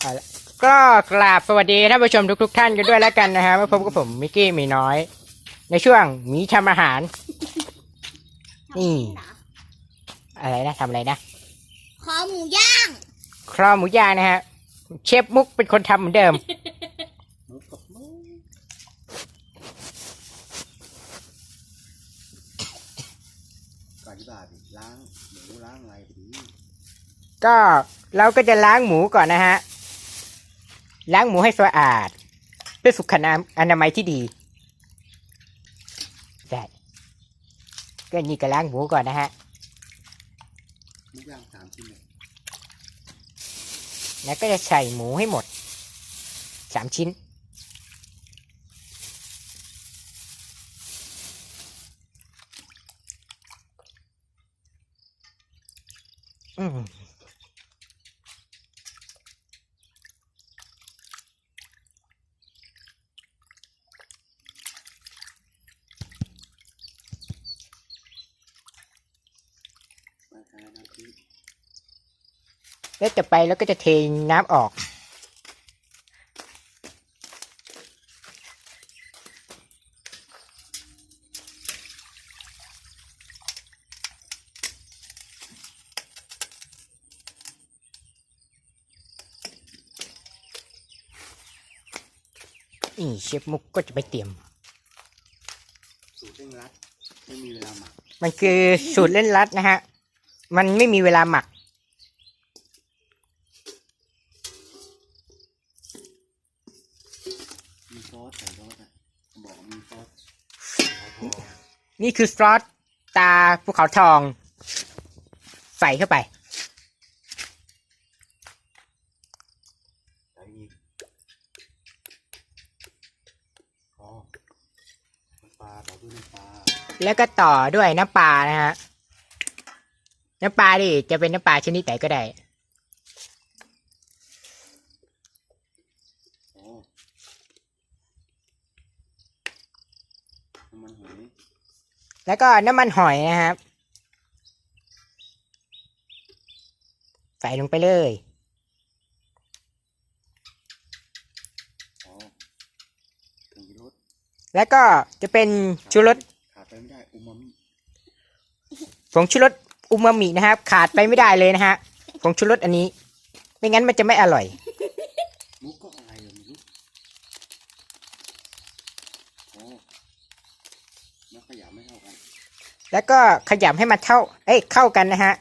เอาละก็กราบสวัสดีท่านผู้ชมทุก ๆ ท่านกันด้วยแล้วกันนะฮะมาพบกับผมมิกกี้หมีน้อย ในช่วงหมีทำอาหาร นี่ อะไรนะทำอะไรนะขอหมูย่างครอหมูย่างนะฮะ เชฟมุกเป็นคนทำเหมือนเดิมหมูกับหมูก่อนที่บาทล้างหมูล้างอะไรดี ก็เราก็จะล้างหมูก่อนนะฮะ ล้างหมูให้สะอาด เพื่อสุขอนามัยที่ดีใช่ก็นี่ก็ล้างหมูก่อนนะฮะแล้วก็จะใส่หมูให้หมดสามชิ้นอืม มาทานน้ำพริก แล้วจะไปแล้วก็จะเทน้ำออกนี่เชฟมุกก็จะไปเตรียม สูตรเร่งรัด ไม่มีเวลาหมักมันคือสูตรเล่นลัดนะฮะ มันไม่มีเวลาหมัก มีซอสใส่ซอสอะบอกว่ามีซอสขาวทองนี่คือซอสตาภูเขาทอง ใส่เข้าไป ใส่อีกอ๋อน้ำปลาต่อด้วยน้ำปลา แล้วก็ต่อด้วยน้ำปลานะฮะ น้ำปลาดิจะเป็นน้ำปลาชนิดไหนก็ได้อ๋อน้ำมันหอยแล้วก็น้ำมันหอยนะครับ ใส่ลงไปเลย อ๋อถึงรสแล้วก็จะเป็นชูรสขาดไปไม่ได้อูมามิผงชูรส อูมามินะครับ ขาดไปไม่ได้เลยนะฮะผงชูรสอันนี้ ไม่งั้นมันจะไม่อร่อยมุกก็อะไรอะไม่รู้อ๋อแล้วขยำไม่เท่ากัน แล้วก็ขยำให้มันเท่า เอ้ยเข้ากันนะฮะ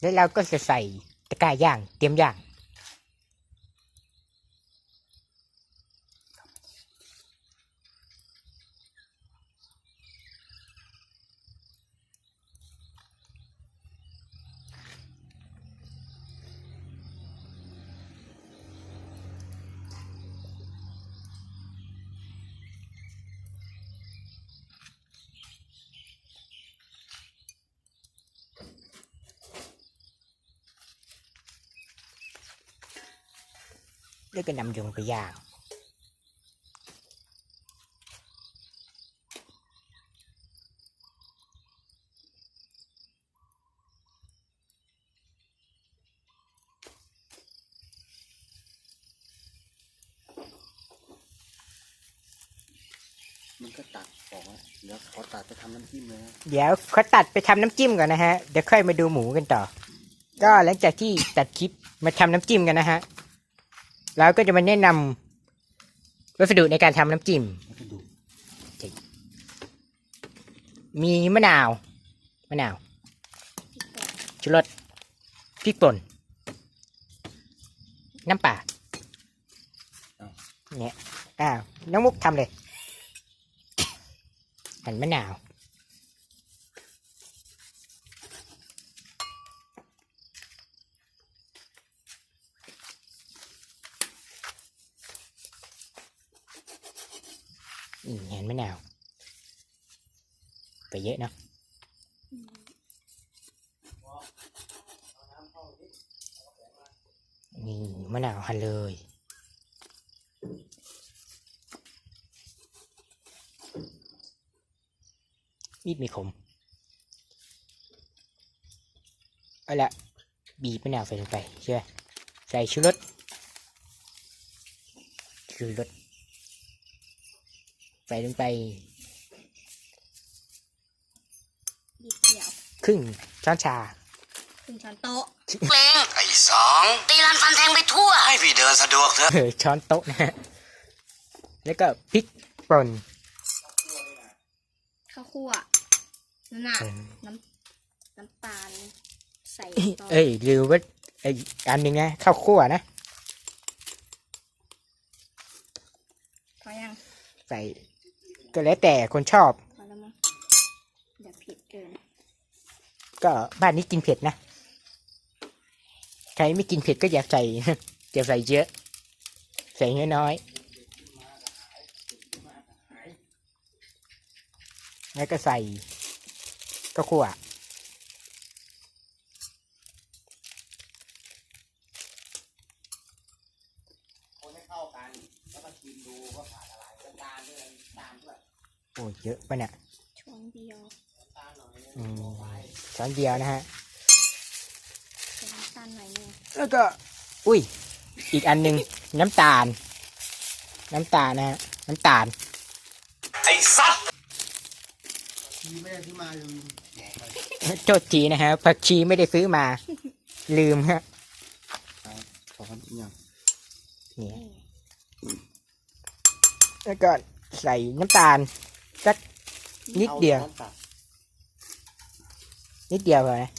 แล้วเราก็จะใส่ตะกร้าย่างเตรียมย่าง แล้วก็นำยงไปย่างมันก็ตัดบอกว่าเดี๋ยวขอตัดไปทำน้ำจิ้มเลยนะเดี๋ยวเขาตัดไปทำน้ำจิ้มก่อนนะฮะ เดี๋ยวค่อยมาดูหมูกันต่อ ก็หลังจากที่ตัดคลิปมาทำน้ำจิ้มกันนะฮะ เราก็จะมาแนะนำวัสดุในการทำน้ำจิ้มแล้วก็ดูมีมะนาว มะนาวชูรสพริกป่น น้ำปลาเนี่ยอ้าว น้องมุกทำเลยหั่นมะนาว อืมหั่นมะนาวก็เยอะนะนี่มะนาวหันเลยมีดม่คมเอาละบีบมะนาวใส่ลงไปใช่ไหมใส่ชูรสชูรส ใส่ลงไปบีบเดี่ยวครึ่งช้อนชาขึ้นช้อนโต๊ะ เลงไอ้สองตีลันฟันแทงไปทั่ว ให้พี่เดินสะดวกเถอะเออช้อนโต๊ะนะฮะ แล้วก็พริกป่นข้าวคั่วนั่นน่ะเออน้ำน้ำตาลใส่ตอนเอ้ยลืมว่าไอ้อันหนึงนะข้าวคั่วนะ พอยังใส่ ก็แล้วแต่คนชอบ พอแล้วมั้งอย่าเผ็ดเกิน ก็บ้านนี้กินเผ็ดนะ ใครไม่กินเผ็ดก็อย่าใส่ อย่าใส่เยอะ ใส่น้อยๆแล้วก็ใส่ก็คั่ว เยอะปะเนี่ยช่วงเดียวน้ำตาลหน่อยนึงอืมช้อนเดียวนะฮะใส่น้ำตาลหน่อยนึงแล้วก็ อุ้ย อีกอันหนึ่ง น้ำตาล น้ำตาลนะฮะน้ำตาลไอ้สัตว์ชีไม่ได้ที่มาลืมโทษทีนะฮะผักชีไม่ได้ซื้อมา ลืมฮะขอพันอย่างนี่แล้วก็ใส่น้ำตาล สักนิดเดียว นิดเดียวพอนะ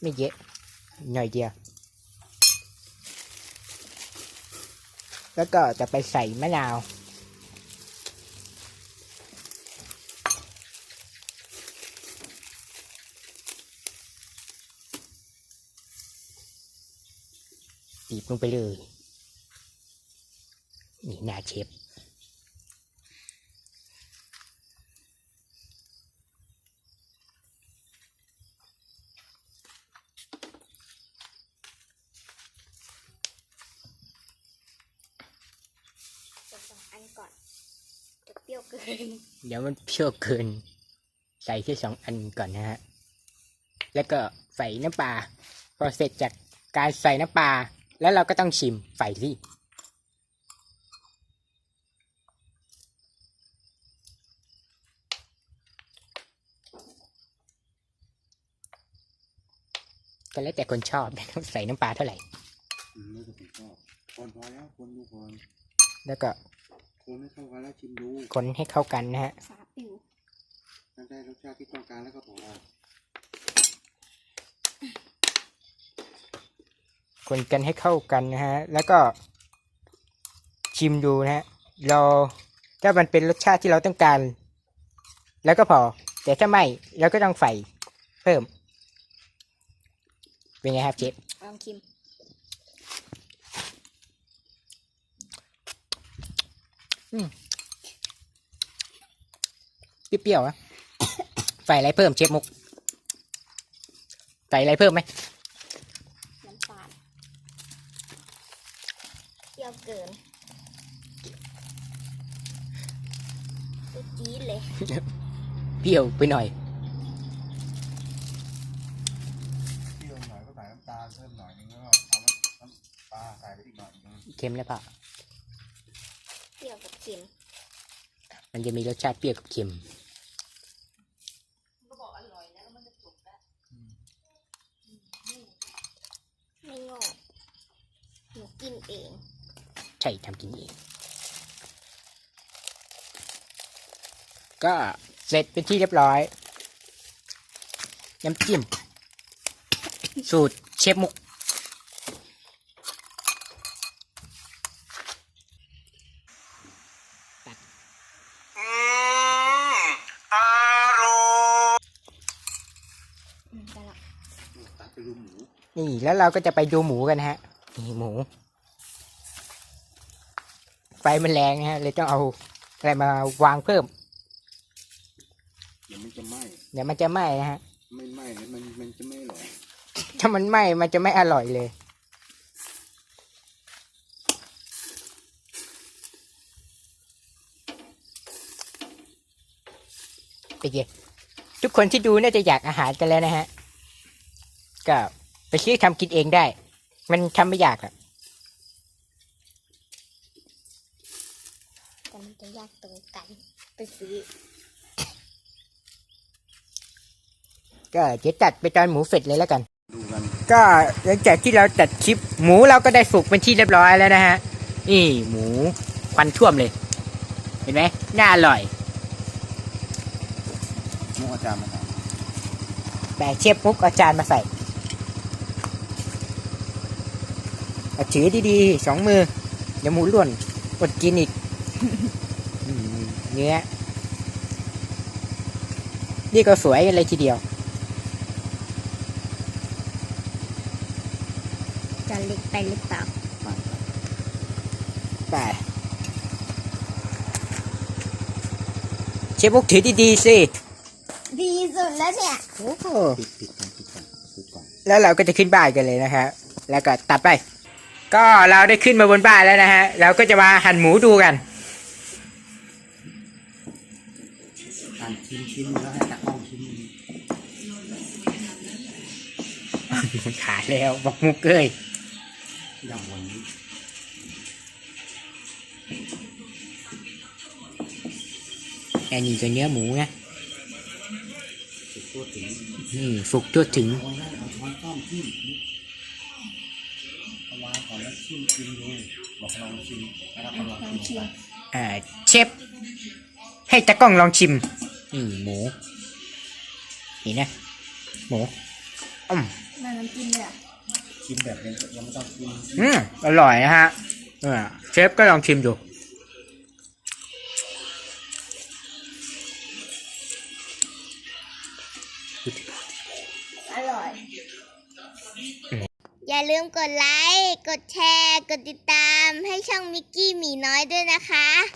ไม่เยอะหน่อยเดียว แล้วก็จะไปใส่มะนาวบีบลงไปเลย นี่หน้าเชฟจะสองอันก่อนจะเปรี้ยวเกิน เดี๋ยวมันเพี้ยวเกิน ใส่แค่สองอันก่อนนะฮะ แล้วก็ใส่น้ำปลาพอเสร็จจากการใส่น้ำปลาแล้วเราก็ต้องชิมใส่สิ ก็แล้วแต่คนชอบใส่น้ำปลาเท่าไหร่ อืมแล้วก็ผมชอบคนพอแล้วคนดูก่อนแล้วก็คนให้เข้ากันแล้วชิมดูคนให้เข้ากันนะฮะฝาปิวถ้าได้รสชาติที่ต้องการแล้วก็พอคนกันให้เข้ากันนะฮะ แล้วก็ชิมดูนะฮะ เราถ้ามันเป็นรสชาติที่เราต้องการ แล้วก็พอ แต่ถ้าไม่เราก็ต้องใส่เพิ่ม เป็นไงครับเชฟลองชิมเปรี้ยวๆอะใส่อะไรเพิ่มเชฟมุกใส่อะไรเพิ่มไหมน้ำตาลเปรี้ยวเกินตัวจี๊ดเลย เปรี้ยวไปหน่อย เปรี้ยวหน่อยก็ใส่น้ำตาลเพิ่มหน่อยนึงแล้วก็เอาน้ำปลาใส่ไปอีกหน่อยนึง เค็มแล้วเปล่าเปรี้ยวกับเค็ม มันจะมีรสชาติเปรี้ยวกับเค็มไม่งอกหนูกินเอง ใช่ทำกินเอง ก็เสร็จเป็นที่เรียบร้อย น้ำจิ้มสูตรเชฟมุกตัก นี่แล้วเราก็จะไปดูหมูกันนะฮะ นี่หมู ไฟมันแรงนะฮะ เลยต้องเอาอะไรมาวางเพิ่ม เดี๋ยวมันจะไหม้เดี๋ยวมันจะไหม้นะฮะ ไม่ไหม้แล้วมันมันจะไม่อร่อยถ้ามันไหม้มันจะไม่อร่อยเลย ไปเยทุกคนที่ดูน่าจะอยากอาหารกันแล้วนะฮะก็ ไปซื้อทำกินเองได้ มันทำไม่ยากอะแต่มันจะยากตรงกันไปซื้อ ก็เดี๋ยวจัดไปตอนหมูเสร็จเลยแล้วกัน ดูกันก็หลังจากที่เราจัดคลิป หมูเราก็ได้สุกเป็นที่เรียบร้อยแล้วนะฮะ นี่หมูควันท่วมเลย เห็นไหมน่าอร่อย มุกอาจารย์มาถามแต่เชฟมุกเอาจารย์มาใส่เอา ถือดีๆสองมือเดี๋ยวหมูร่วนอดกินอีกอืมเนื้อ นี่ก็สวยกันเลยทีเดียวจะเล็กไปหรือเปล่าไปเชฟมุกถือดีๆสิดีสุดแล้วเนี่ยโอ้โหปิดปิดก่อนปิดก่อนปิดก่อนแล้วเราก็จะขึ้นบ้านกันเลยนะฮะแล้วก็ตัดไป ก็เราได้ขึ้นมาบนบ้านแล้วนะฮะ เราก็จะมาหั่นหมูดูกันอ่านชิมชิมแล้วให้ตากล้องชิมขาดแล้วบอกมุกเอ้ยอย่างวันนี้อันนี้ก็เนื้อหมูนะสุดตัวถึงนี่สุกทั่วถึงเอาได้เอาช้อนต้อมจิ้ ชิมชิมดูบอกลองชิมแล้วก็ลองชิมอ่าเชฟให้ตากล้องลองชิมนี่หมูเห็นนะหมูอืมน้ำจิ้มเลยชิมแบบยังยังไม่ต้องชิมอืมอร่อยนะฮะเออเชฟก็ลองชิมดู อย่าลืมกดไลค์ กดแชร์ กดติดตามให้ช่องมิกกี้หมีน้อยด้วยนะคะ